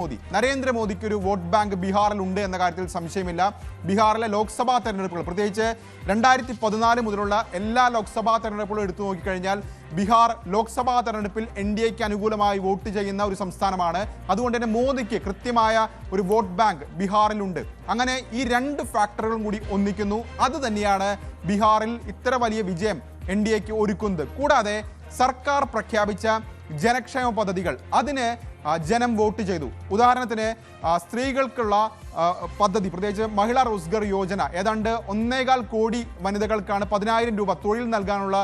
മോദി. നരേന്ദ്രമോദിക്ക് ഒരു vote bank ബീഹാറിൽ ഉണ്ട് എന്ന കാര്യത്തിൽ സംശയമില്ല. ബീഹാറിലെ ലോക്സഭാ തെരഞ്ഞെടുപ്പുകൾ പ്രത്യേകിച്ച് രണ്ടായിരത്തി പതിനാല് മുതലുള്ള എല്ലാ ലോക്സഭാ തെരഞ്ഞെടുപ്പുകളും എടുത്തു നോക്കിക്കഴിഞ്ഞാൽ ബീഹാർ ലോക്സഭാ തെരഞ്ഞെടുപ്പിൽ എൻ ഡി എക്ക് അനുകൂലമായി വോട്ട് ചെയ്യുന്ന ഒരു സംസ്ഥാനമാണ്. അതുകൊണ്ട് തന്നെ മോദിക്ക് കൃത്യമായ ഒരു വോട്ട് ബാങ്ക് ബീഹാറിലുണ്ട്. അങ്ങനെ ഈ രണ്ട് ഫാക്ടറുകളും കൂടി ഒന്നിക്കുന്നു. അത് തന്നെയാണ് ബീഹാറിൽ ഇത്ര വലിയ വിജയം എൻ ഡി എക്ക് ഒരുക്കുന്നത്. കൂടാതെ സർക്കാർ പ്രഖ്യാപിച്ച ജനക്ഷേമ പദ്ധതികൾ. അതിന് ജനം വോട്ട് ചെയ്തു. ഉദാഹരണത്തിന് സ്ത്രീകൾക്കുള്ള പദ്ധതി പ്രത്യേകിച്ച് മഹിളാ റോസ്ഗർ യോജന. ഏതാണ്ട് ഒന്നേകാൽ കോടി വനിതകൾക്കാണ് പതിനായിരം രൂപ തൊഴിൽ നൽകാനുള്ള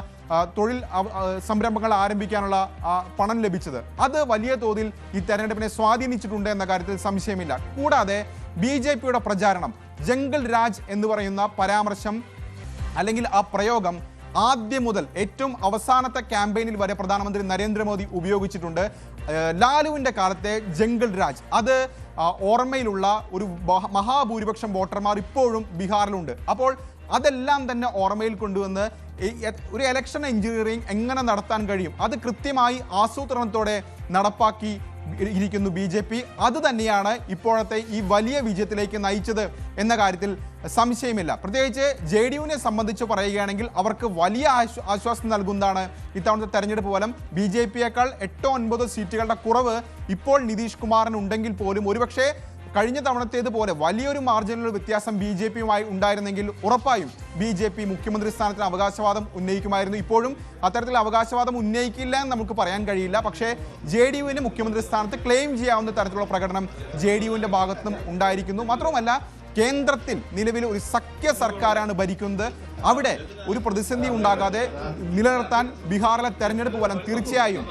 തൊഴിൽ സംരംഭങ്ങൾ ആരംഭിക്കാനുള്ള പണം ലഭിച്ചത്. അത് വലിയ തോതിൽ ഈ തെരഞ്ഞെടുപ്പിനെ സ്വാധീനിച്ചിട്ടുണ്ട് എന്ന കാര്യത്തിൽ സംശയമില്ല. കൂടാതെ ബി ജെ പിയുടെ പ്രചാരണം ജംഗിൾ രാജ് എന്ന് പറയുന്ന പരാമർശം അല്ലെങ്കിൽ ആ പ്രയോഗം ആദ്യം മുതൽ ഏറ്റവും അവസാനത്തെ ക്യാമ്പയിനിൽ വരെ പ്രധാനമന്ത്രി നരേന്ദ്രമോദി ഉപയോഗിച്ചിട്ടുണ്ട്. ലാലുവിന്റെ കാലത്തെ ജംഗിൾ രാജ്. അത് ഓർമ്മയിലുള്ള ഒരു മഹാഭൂരിപക്ഷം വോട്ടർമാർ ഇപ്പോഴും ബീഹാറിലുണ്ട്. അപ്പോൾ അതെല്ലാം തന്നെ ഓർമ്മയിൽ കൊണ്ടുവന്ന് ഒരു ഇലക്ഷൻ എഞ്ചിനീയറിംഗ് എങ്ങനെ നടത്താൻ കഴിയും? അത് കൃത്യമായി ആസൂത്രണത്തോടെ നടപ്പാക്കി ഇരിക്കുന്നു ബി ജെ പി. അത് തന്നെയാണ് ഇപ്പോഴത്തെ ഈ വലിയ വിജയത്തിലേക്ക് നയിച്ചത് എന്ന കാര്യത്തിൽ സംശയമില്ല. പ്രത്യേകിച്ച് ജെ ഡി യുവിനെ സംബന്ധിച്ച് പറയുകയാണെങ്കിൽ അവർക്ക് വലിയ ആശ്വ- ആശ്വാസം നൽകുന്നതാണ് ഇത്തവണത്തെ തെരഞ്ഞെടുപ്പ് ഫലം. ബി ജെ പിയേക്കാൾ എട്ടോ ഒൻപതോ സീറ്റുകളുടെ കുറവ് ഇപ്പോൾ നിതീഷ് കുമാറിന് ഉണ്ടെങ്കിൽ പോലും ഒരുപക്ഷേ കഴിഞ്ഞ തവണത്തേതുപോലെ വലിയൊരു മാർജിനൽ വ്യത്യാസം ബി ജെ പിയുമായി ഉണ്ടായിരുന്നെങ്കിൽ ഉറപ്പായും ബി ജെ പി മുഖ്യമന്ത്രി സ്ഥാനത്തിന് അവകാശവാദം ഉന്നയിക്കുമായിരുന്നു. ഇപ്പോഴും അത്തരത്തിൽ അവകാശവാദം ഉന്നയിക്കില്ല എന്ന് നമുക്ക് പറയാൻ കഴിയില്ല. പക്ഷേ ജെ ഡി യുവിന് മുഖ്യമന്ത്രി സ്ഥാനത്ത് ക്ലെയിം ചെയ്യാവുന്ന തരത്തിലുള്ള പ്രകടനം ജെ ഡി യുവിന്റെ ഭാഗത്തുനിന്നും ഉണ്ടായിരിക്കുന്നു. മാത്രവുമല്ല കേന്ദ്രത്തിൽ നിലവിൽ ഒരു സഖ്യ സർക്കാരാണ് ഭരിക്കുന്നത്. അവിടെ ഒരു പ്രതിസന്ധി ഉണ്ടാകാതെ നിലനിർത്താൻ ബീഹാറിലെ തെരഞ്ഞെടുപ്പ് ഫലം തീർച്ചയായും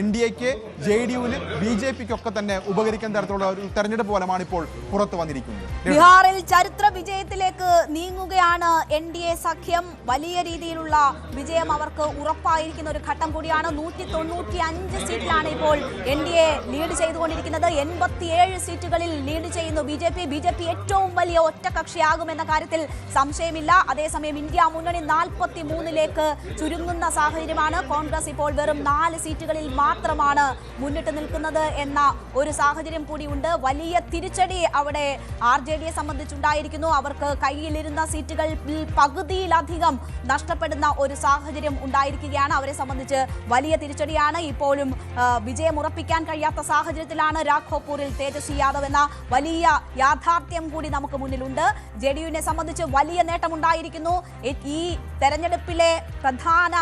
എൻ ഡി എക്ക് ജെ ഡി യുവിന് ബി ജെ പിക്കൊക്കെ തന്നെ ഉപകരിക്കുന്ന തരത്തിലുള്ള ഒരു തെരഞ്ഞെടുപ്പ് ഫലമാണ് ഇപ്പോൾ പുറത്തു വന്നിരിക്കുന്നത്. ബീഹാറിൽ ചരിത്ര വിജയത്തിലേക്ക് നീങ്ങുകയാണ് എൻ ഡി എ സഖ്യം. വലിയ രീതിയിലുള്ള വിജയം അവർക്ക് ഉറപ്പായിരിക്കുന്ന ഒരു ഘട്ടം കൂടിയാണ്. നൂറ്റി തൊണ്ണൂറ്റി അഞ്ച് സീറ്റിലാണ് ഇപ്പോൾ എൻ ഡി എ ലീഡ് ചെയ്തുകൊണ്ടിരിക്കുന്നത്. എൺപത്തിയേഴ് സീറ്റുകളിൽ ലീഡ് ചെയ്യുന്നു B J P. B J P ഏറ്റവും വലിയ ഒറ്റകക്ഷിയാകുമെന്ന കാര്യത്തിൽ സംശയമില്ല. അതേസമയം ഇന്ത്യ മുന്നണി നാൽപ്പത്തി മൂന്നിലേക്ക് ചുരുങ്ങുന്ന സാഹചര്യമാണ്. കോൺഗ്രസ് ഇപ്പോൾ വെറും നാല് സീറ്റുകളിൽ മാത്രമാണ് മുന്നിട്ട് നിൽക്കുന്നത് എന്ന ഒരു സാഹചര്യം കൂടിയുണ്ട്. വലിയ തിരിച്ചടി അവിടെ ആർ ജെ ഡിയെ സംബന്ധിച്ചുണ്ടായിരിക്കുന്നു. അവർക്ക് കയ്യിലിരുന്ന സീറ്റുകളിൽ പകുതിയിലധികം നഷ്ടപ്പെടുന്ന ഒരു സാഹചര്യം ഉണ്ടായിരിക്കുകയാണ്. അവരെ സംബന്ധിച്ച് വലിയ തിരിച്ചടിയാണ്. ഇപ്പോഴും വിജയം ഉറപ്പിക്കാൻ കഴിയാത്ത സാഹചര്യത്തിലാണ് രാഘോപൂരിൽ തേജസ്വി യാദവ് എന്ന വലിയ യാഥാർത്ഥ്യം കൂടി നമുക്ക് മുന്നിലുണ്ട്. ജെ ഡി യുവിനെ സംബന്ധിച്ച് വലിയ നേട്ടമുണ്ടായിരിക്കുന്നു. ഈ തെരഞ്ഞെടുപ്പിലെ പ്രധാന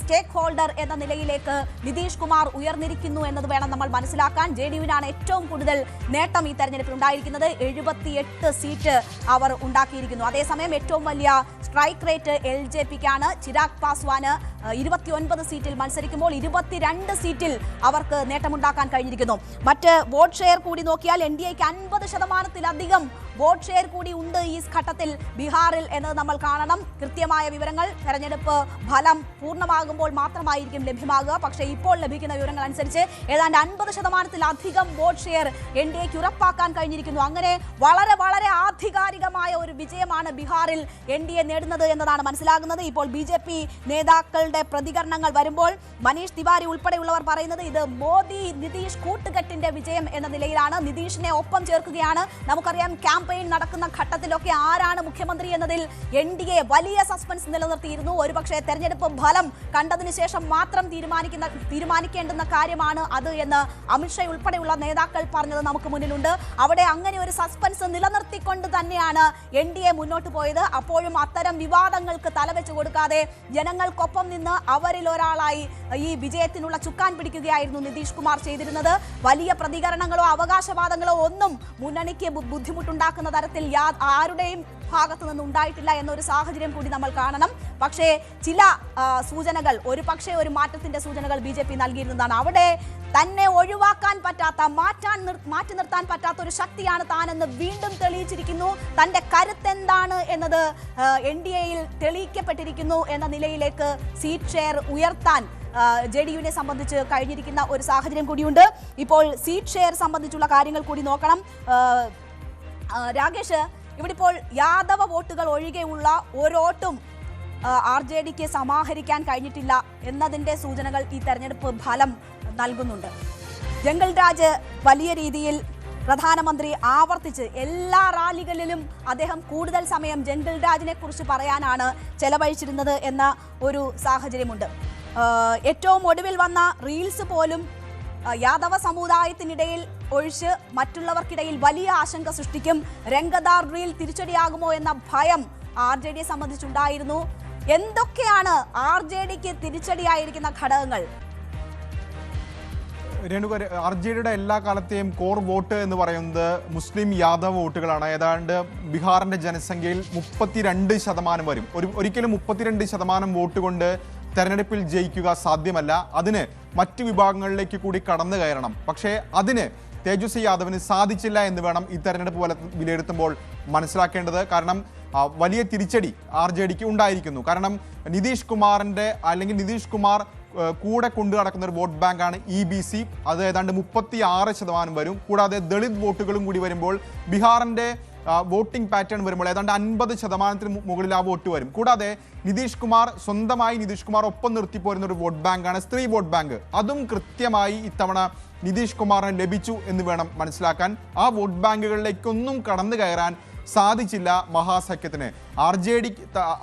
സ്റ്റേക്ക് ഹോൾഡർ എന്ന നിലയിലേക്ക് നിതീഷ് കുമാർ ഉയർന്നിരിക്കുന്നു എന്നത് വേണം നമ്മൾ മനസ്സിലാക്കാൻ. ജെ ഡി യുവിനാണ് ഏറ്റവും കൂടുതൽ നേട്ടം ഈ തെരഞ്ഞെടുപ്പിൽ ഉണ്ടായിരിക്കുന്നത്. എഴുപത്തിയെട്ട് സീറ്റ് അവർ ഉണ്ടാക്കിയിരിക്കുന്നു. അതേസമയം ഏറ്റവും വലിയ സ്ട്രൈക്ക് റേറ്റ് എൽ ജെ പിക്കാണ് ചിരാഗ് പാസ്വാന് ഇരുപത്തിയൊൻപത് സീറ്റിൽ മത്സരിക്കുമ്പോൾ ഇരുപത്തിരണ്ട് സീറ്റിൽ അവർക്ക് നേട്ടമുണ്ടാക്കാൻ കഴിഞ്ഞിരിക്കുന്നു. മറ്റ് വോട്ട് ഷെയർ കൂടി നോക്കിയാൽ എൻ ഡി എക്ക് അൻപത് ശതമാനത്തിലധികം വോട്ട് ഷെയർ കൂടി ഉണ്ട് ഈ ഘട്ടത്തിൽ ബീഹാറിൽ എന്നത് നമ്മൾ കാണണം. കൃത്യമായ വിവരങ്ങൾ തെരഞ്ഞെടുപ്പ് ഫലം പൂർണമാകുമ്പോൾ മാത്രമായിരിക്കും ലഭ്യമാകുക. പക്ഷേ ഇപ്പോൾ ലഭിക്കുന്ന വിവരങ്ങൾ അനുസരിച്ച് ഏതാണ്ട് അൻപത് ശതമാനത്തിലധികം വോട്ട് ഷെയർ എൻ ഡി എക്ക് ഉറപ്പാക്കാൻ കഴിഞ്ഞിരിക്കുന്നു. അങ്ങനെ വളരെ വളരെ ആധികാരികമായ ഒരു വിജയമാണ് ബീഹാറിൽ എൻ ഡി എ നേടുന്നത് എന്നതാണ് മനസ്സിലാകുന്നത്. ഇപ്പോൾ ബി ജെ പി നേതാക്കളുടെ പ്രതികരണങ്ങൾ വരുമ്പോൾ മനീഷ് തിവാരി ഉൾപ്പെടെയുള്ളവർ പറയുന്നത് ഇത് മോദി നിതീഷ് കൂട്ടുകെട്ടിന്റെ വിജയം എന്ന നിലയിലാണ്. നിതീഷിനെ ഒപ്പം ചേർക്കുകയാണ്. നമുക്കറിയാം ക്യാമ്പയിൻ നടക്കുന്ന ഘട്ടത്തിലൊക്കെ ആരാണ് മുഖ്യമന്ത്രി എന്നതിൽ എൻ ഡി എ വലിയ സസ്പെൻസ് നിലനിർത്തിയിരുന്നു. ഒരുപക്ഷെ തെരഞ്ഞെടുപ്പ് ഫലം കണ്ടതിന് ശേഷം മാത്രം തീരുമാനിക്കുന്ന തീരുമാനിക്കേണ്ടുന്ന കാര്യമാണ് അത് എന്ന് അമിത്ഷാ ഉൾപ്പെടെയുള്ള നേതാക്കൾ പറഞ്ഞത് നമുക്ക് മുന്നിലുണ്ട്. അവിടെ അങ്ങനെ ഒരു സസ്പെൻസ് നിലനിർത്തിക്കൊണ്ട് തന്നെയാണ് എൻ ഡി എ മുന്നോട്ട് പോയത്. അപ്പോഴും അത്തരം വിവാദങ്ങൾക്ക് തലവെച്ച് കൊടുക്കാതെ ജനങ്ങൾക്കൊപ്പം നിന്ന് അവരിൽ ഒരാളായി ഈ വിജയത്തിനുള്ള ചുക്കാൻ പിടിക്കുകയായിരുന്നു നിതീഷ് കുമാർ ചെയ്തിരുന്നത്. വലിയ പ്രതികരണങ്ങളോ അവകാശവാദങ്ങളോ ഒന്നും മുന്നണിക്ക് ബു- ബുദ്ധിമുട്ടുണ്ടാക്കുന്ന തരത്തിൽ ആരുടെയും ഭാഗത്തു നിന്ന് ഉണ്ടായിട്ടില്ല എന്നൊരു സാഹചര്യം കൂടി നമ്മൾ കാണണം. പക്ഷേ ചില സൂചനകൾ ഒരു പക്ഷേ ഒരു മാറ്റത്തിന്റെ സൂചനകൾ ബി ജെ പി നൽകിയിരുന്നതാണ്. അവിടെ തന്നെ ഒഴിവാക്കാൻ പറ്റാത്ത മാറ്റാൻ മാറ്റി നിർത്താൻ പറ്റാത്ത ഒരു ശക്തിയാണ് താനെന്ന് വീണ്ടും തെളിയിച്ചിരിക്കുന്നു. തന്റെ കരുത്തെന്താണ് എന്നത് എൻ ഡി എയിൽ തെളിയിക്കപ്പെട്ടിരിക്കുന്നു എന്ന നിലയിലേക്ക് സീറ്റ് ഷെയർ ഉയർത്താൻ ജെ ഡി യുവിനെ സംബന്ധിച്ച് കഴിഞ്ഞിരിക്കുന്ന ഒരു സാഹചര്യം കൂടിയുണ്ട്. ഇപ്പോൾ സീറ്റ് ഷെയർ സംബന്ധിച്ചുള്ള കാര്യങ്ങൾ കൂടി നോക്കണം. രാകേഷ് ഇവിടെ ഇപ്പോൾ യാദവ വോട്ടുകൾ ഒഴികെയുള്ള ഒരോട്ടും ആർ ജെ ഡിക്ക് സമാഹരിക്കാൻ കഴിഞ്ഞിട്ടില്ല എന്നതിന്റെ സൂചനകൾ ഈ തെരഞ്ഞെടുപ്പ് ഫലം നൽകുന്നുണ്ട്. ജംഗൽ രാജ് വലിയ രീതിയിൽ പ്രധാനമന്ത്രി ആവർത്തിച്ച് എല്ലാ റാലികളിലും അദ്ദേഹം കൂടുതൽ സമയം ജംഗിൾ രാജിനെ കുറിച്ച് പറയാനാണ് ചെലവഴിച്ചിരുന്നത് എന്ന ഒരു സാഹചര്യമുണ്ട്. ഏറ്റവും ഒടുവിൽ വന്ന റീൽസ് പോലും യാദവ സമുദായത്തിനിടയിൽ ഒഴിച്ച് മറ്റുള്ളവർക്കിടയിൽ വലിയ ആശങ്ക സൃഷ്ടിക്കും. രംഗദാർ റീൽ തിരിച്ചടിയാകുമോ എന്ന ഭയം ആർ ജെ ഡിയെ സംബന്ധിച്ചുണ്ടായിരുന്നു. എന്തൊക്കെയാണ് ആർ ജെ ഡിക്ക് തിരിച്ചടിയായിരിക്കുന്ന ഘടകങ്ങൾ? രേണുക ആർ ജെ ഡിയുടെ എല്ലാ കാലത്തെയും കോർ വോട്ട് എന്ന് പറയുന്നത് മുസ്ലിം യാദവ് വോട്ടുകളാണ്. ഏതാണ്ട് ബീഹാറിന്റെ ജനസംഖ്യയിൽ മുപ്പത്തിരണ്ട് ശതമാനം വരും. ഒരു ഒരിക്കലും മുപ്പത്തിരണ്ട് ശതമാനം വോട്ട് കൊണ്ട് തെരഞ്ഞെടുപ്പിൽ ജയിക്കുക സാധ്യമല്ല. അതിന് മറ്റു വിഭാഗങ്ങളിലേക്ക് കൂടി കടന്നു കയറണം. പക്ഷേ അതിന് തേജസ്വി യാദവിന് സാധിച്ചില്ല എന്ന് വേണം ഈ തെരഞ്ഞെടുപ്പ് വല വിലയിരുത്തുമ്പോൾ മനസ്സിലാക്കേണ്ടത്. കാരണം വലിയ തിരിച്ചടി ആർ ജെ ഡിക്ക് ഉണ്ടായിരിക്കുന്നു. കാരണം നിതീഷ് കുമാറിന്റെ അല്ലെങ്കിൽ നിതീഷ് കുമാർ കൂടെ കൊണ്ടു നടക്കുന്ന ഒരു വോട്ട് ബാങ്കാണ് ഇ ബി സി അത് ഏതാണ്ട് മുപ്പത്തി ആറ് ശതമാനം വരും. കൂടാതെ ദളിത് വോട്ടുകളും കൂടി വരുമ്പോൾ ബീഹാറിന്റെ ആ, വോട്ടിംഗ് പാറ്റേൺ വരുമ്പോൾ ഏതാണ്ട് അൻപത് ശതമാനത്തിന് മുകളിൽ ആ വോട്ട് വരും. കൂടാതെ നിതീഷ് കുമാർ സ്വന്തമായി നിതീഷ് കുമാർ ഒപ്പം നിർത്തി പോരുന്ന ഒരു വോട്ട് ബാങ്കാണ് സ്ത്രീ വോട്ട് ബാങ്ക്. അതും കൃത്യമായി ഇത്തവണ നിതീഷ് കുമാറിന് ലഭിച്ചു എന്ന് വേണം മനസ്സിലാക്കാൻ. ആ വോട്ട് ബാങ്കുകളിലേക്കൊന്നും കടന്നു കയറാൻ സാധിച്ചില്ല മഹാസഖ്യത്തിന്. R J D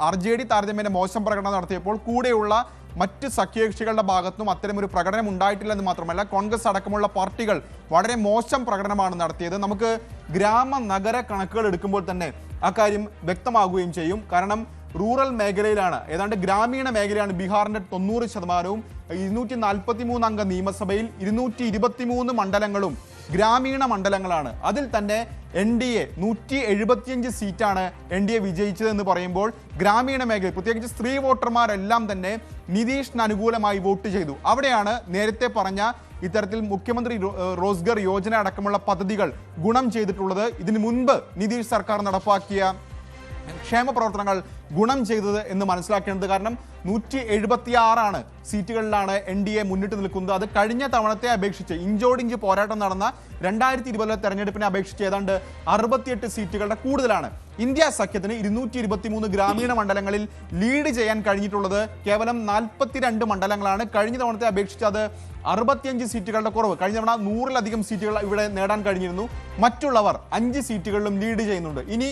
R J D താരതമ്യേന മോശം പ്രകടനം നടത്തിയപ്പോൾ കൂടെയുള്ള മറ്റ് സഖ്യകക്ഷികളുടെ ഭാഗത്തും അത്തരമൊരു പ്രകടനം ഉണ്ടായിട്ടില്ല എന്ന് മാത്രമല്ല കോൺഗ്രസ് അടക്കമുള്ള പാർട്ടികൾ വളരെ മോശം പ്രകടനമാണ് നടത്തിയത്. നമുക്ക് ഗ്രാമ നഗര കണക്കുകൾ എടുക്കുമ്പോൾ തന്നെ അക്കാര്യം വ്യക്തമാകുകയും ചെയ്യും. കാരണം റൂറൽ മേഖലയിലാണ് ഏതാണ്ട് ഗ്രാമീണ മേഖലയാണ് ബീഹാറിന്റെ തൊണ്ണൂറ് ശതമാനവും ഇരുന്നൂറ്റി നാൽപ്പത്തി മൂന്ന് അംഗ നിയമസഭയിൽ ഇരുന്നൂറ്റി ഇരുപത്തി മൂന്ന് മണ്ഡലങ്ങളും ഗ്രാമീണ മണ്ഡലങ്ങളാണ്. അതിൽ തന്നെ എൻ ഡി എ നൂറ്റി എഴുപത്തിയഞ്ച് സീറ്റാണ് എൻ ഡി എ വിജയിച്ചതെന്ന് പറയുമ്പോൾ ഗ്രാമീണ മേഖല പ്രത്യേകിച്ച് സ്ത്രീ വോട്ടർമാരെല്ലാം തന്നെ നിതീഷിന് അനുകൂലമായി വോട്ട് ചെയ്തു. അവിടെയാണ് നേരത്തെ പറഞ്ഞ ഇത്തരത്തിൽ മുഖ്യമന്ത്രി റോസ്ഗർ യോജന അടക്കമുള്ള പദ്ധതികൾ ഗുണം ചെയ്തിട്ടുള്ളത്. ഇതിനു മുൻപ് നിതീഷ് സർക്കാർ നടപ്പാക്കിയ ക്ഷേമ പ്രവർത്തനങ്ങൾ ഗുണം ചെയ്തത് എന്ന് മനസ്സിലാക്കേണ്ടത് കാരണം നൂറ്റി എഴുപത്തി ആറാണ് സീറ്റുകളിലാണ് എൻ ഡി എ മുന്നിട്ട് നിൽക്കുന്നത്. അത് കഴിഞ്ഞ തവണത്തെ അപേക്ഷിച്ച് ഇഞ്ചോടിഞ്ച് പോരാട്ടം നടന്ന രണ്ടായിരത്തി ഇരുപതിലെ തെരഞ്ഞെടുപ്പിനെ അപേക്ഷിച്ച് ഏതാണ്ട് അറുപത്തിയെട്ട് സീറ്റുകളുടെ കൂടുതലാണ്. ഇന്ത്യ സഖ്യത്തിന് ഇരുന്നൂറ്റി ഇരുപത്തി മൂന്ന് ഗ്രാമീണ മണ്ഡലങ്ങളിൽ ലീഡ് ചെയ്യാൻ കഴിഞ്ഞിട്ടുള്ളത് കേവലം നാൽപ്പത്തിരണ്ട് മണ്ഡലങ്ങളാണ്. കഴിഞ്ഞ തവണത്തെ അപേക്ഷിച്ച് അത് അറുപത്തിയഞ്ച് സീറ്റുകളുടെ കുറവ്. കഴിഞ്ഞ തവണ നൂറിലധികം സീറ്റുകൾ ഇവിടെ നേടാൻ കഴിഞ്ഞിരുന്നു. മറ്റുള്ളവർ അഞ്ച് സീറ്റുകളിലും ലീഡ് ചെയ്യുന്നുണ്ട്. ഇനി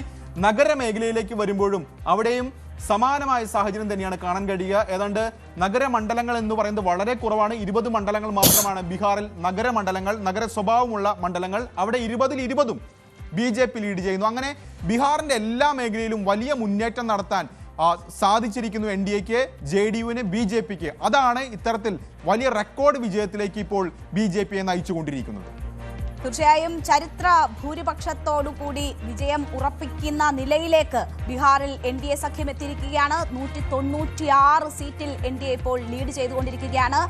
നഗരമേഖലയിലേക്ക് വരുമ്പോഴും അവിടെയും സമാനമായ സാഹചര്യം തന്നെയാണ് കാണാൻ കഴിയുക. ഏതാണ്ട് നഗരമണ്ഡലങ്ങൾ എന്ന് പറയുന്നത് വളരെ കുറവാണ്. ഇരുപത് മണ്ഡലങ്ങൾ മാത്രമാണ് ബീഹാറിൽ നഗരമണ്ഡലങ്ങൾ നഗര സ്വഭാവമുള്ള മണ്ഡലങ്ങൾ. അവിടെ ഇരുപതിൽ ഇരുപതും ബി ജെ പി ലീഡ് ചെയ്യുന്നു. അങ്ങനെ ബീഹാറിന്റെ എല്ലാ മേഖലയിലും വലിയ മുന്നേറ്റം നടത്താൻ സാധിച്ചിരിക്കുന്നു എൻ ഡി എക്ക് ജെ ഡി യുവിന് ബി ജെ പിക്ക്. അതാണ് ഇത്തരത്തിൽ വലിയ റെക്കോർഡ് വിജയത്തിലേക്ക് ഇപ്പോൾ ബി ജെ പിയെ നയിച്ചുകൊണ്ടിരിക്കുന്നത്. തീർച്ചയായും ചരിത്ര ഭൂരിപക്ഷത്തോടുകൂടി വിജയം ഉറപ്പിക്കുന്ന നിലയിലേക്ക് ബീഹാറിൽ എൻ ഡി എ സഖ്യം എത്തിയിരിക്കുകയാണ്. നൂറ്റി തൊണ്ണൂറ്റിയാറ് സീറ്റിൽ എൻ ഡി എ ഇപ്പോൾ ലീഡ് ചെയ്തുകൊണ്ടിരിക്കുകയാണ്.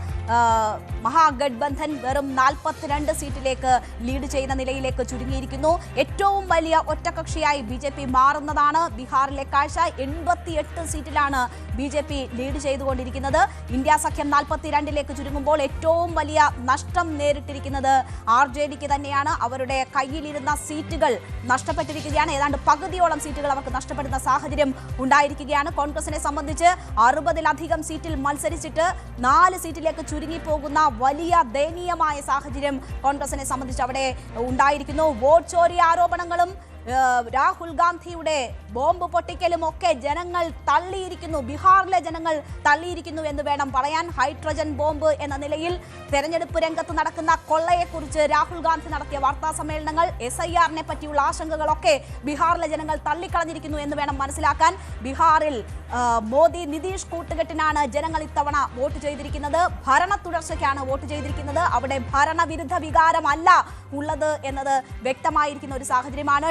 മഹാഗഡ്ബന്ധൻ വെറും നാൽപ്പത്തിരണ്ട് സീറ്റിലേക്ക് ലീഡ് ചെയ്യുന്ന നിലയിലേക്ക് ചുരുങ്ങിയിരിക്കുന്നു. ഏറ്റവും വലിയ ഒറ്റകക്ഷിയായി ബി ജെ പി മാറുന്നതാണ് ബീഹാറിലെ കാഴ്ച. എൺപത്തിയെട്ട് സീറ്റിലാണ് ബി ജെ പി ലീഡ് ചെയ്തുകൊണ്ടിരിക്കുന്നത്. ഇന്ത്യ സഖ്യം നാൽപ്പത്തിരണ്ടിലേക്ക് ചുരുങ്ങുമ്പോൾ ഏറ്റവും വലിയ നഷ്ടം നേരിട്ടിരിക്കുന്നത് ആർ ജെ ഡിക്ക് തന്നെയാണ് അവരുടെ കയ്യിലിരുന്ന സീറ്റുകൾ നഷ്ടപ്പെട്ടിരിക്കുകയാണ്. ഏതാണ്ട് പകുതിയോളം സീറ്റുകൾ അവർക്ക് നഷ്ടപ്പെടുന്ന സാഹചര്യം ഉണ്ടായിരിക്കുകയാണ്. കോൺഗ്രസിനെ സംബന്ധിച്ച് അറുപതിലധികം സീറ്റിൽ മത്സരിച്ചിട്ട് നാല് സീറ്റിലേക്ക് ചുരുങ്ങിപ്പോകുന്ന വലിയ ദയനീയമായ സാഹചര്യം കോൺഗ്രസിനെ സംബന്ധിച്ച് അവിടെ ഉണ്ടായിരിക്കുന്നു. വോട്ട് ചോരി ആരോപണങ്ങളും രാഹുൽ ഗാന്ധിയുടെ ബോംബ് പൊട്ടിക്കലും ഒക്കെ ജനങ്ങൾ തള്ളിയിരിക്കുന്നു. ബീഹാറിലെ ജനങ്ങൾ തള്ളിയിരിക്കുന്നു എന്ന് വേണം പറയാൻ. ഹൈഡ്രജൻ ബോംബ് എന്ന നിലയിൽ തെരഞ്ഞെടുപ്പ് രംഗത്ത് നടക്കുന്ന കൊള്ളയെക്കുറിച്ച് രാഹുൽ ഗാന്ധി നടത്തിയ വാർത്താ സമ്മേളനങ്ങൾ എസ് ഐ ആറിനെ പറ്റിയുള്ള ആശങ്കകളൊക്കെ ബീഹാറിലെ ജനങ്ങൾ തള്ളിക്കളഞ്ഞിരിക്കുന്നു എന്ന് വേണം മനസ്സിലാക്കാൻ. ബീഹാറിൽ മോദി നിതീഷ് കൂട്ടുകെട്ടിനാണ് ജനങ്ങൾ ഇത്തവണ വോട്ട് ചെയ്തിരിക്കുന്നത്. ഭരണ തുടർച്ചയ്ക്കാണ് വോട്ട് ചെയ്തിരിക്കുന്നത്. അവിടെ ഭരണവിരുദ്ധ വികാരമല്ല ഉള്ളത് എന്നത് വ്യക്തമായിരിക്കുന്ന ഒരു സാഹചര്യമാണ്.